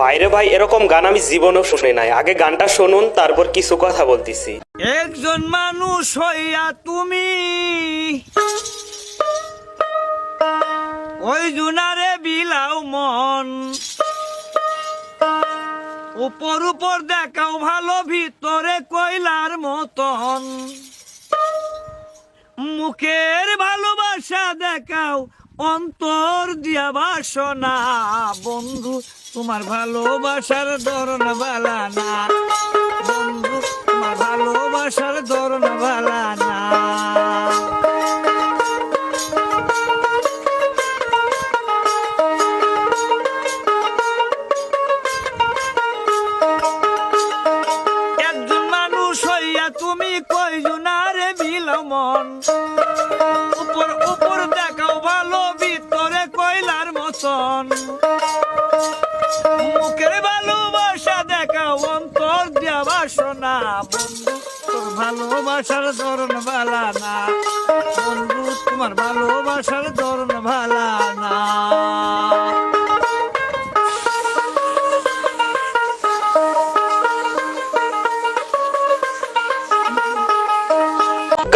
বাইরে ভাই, এরকম গান আমি জীবনেও শুনি নাই। আগে গানটা শুনুন, তারপর কিছু কথা বলতেছি। একজন মানুষ হইয়া তুমি, ওই জুনারে বিলাও মন। উপর উপর দেখাও ভালো, ভিতরে কইলার মতন। মুখের ভালোবাসা দেখাও অন্তর দিয়া বাসনা, বন্ধু, তোমার ভালোবাসার ধরন বালা না বন্ধু, তোমার ভালোবাসার ধরন বালা না একজন মানুষ হইয়া তুমি কয়জনারে বিলমন উপর মতন। মুখের ভালোবাসা দেখা অন্তর দিয়া বাসনা, বন্ধু, তোর ভালোবাসার ধরন বালা না বন্ধু, তোমার ভালোবাসার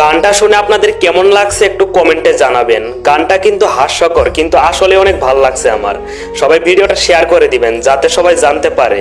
গানটা শুনে আপনাদের কেমন লাগছে একটু কমেন্টে জানাবেন। গানটা কিন্তু হাস্যকর, কিন্তু আসলে অনেক ভালো লাগছে আমার। সবাই ভিডিওটা শেয়ার করে দিবেন, যাতে সবাই জানতে পারে।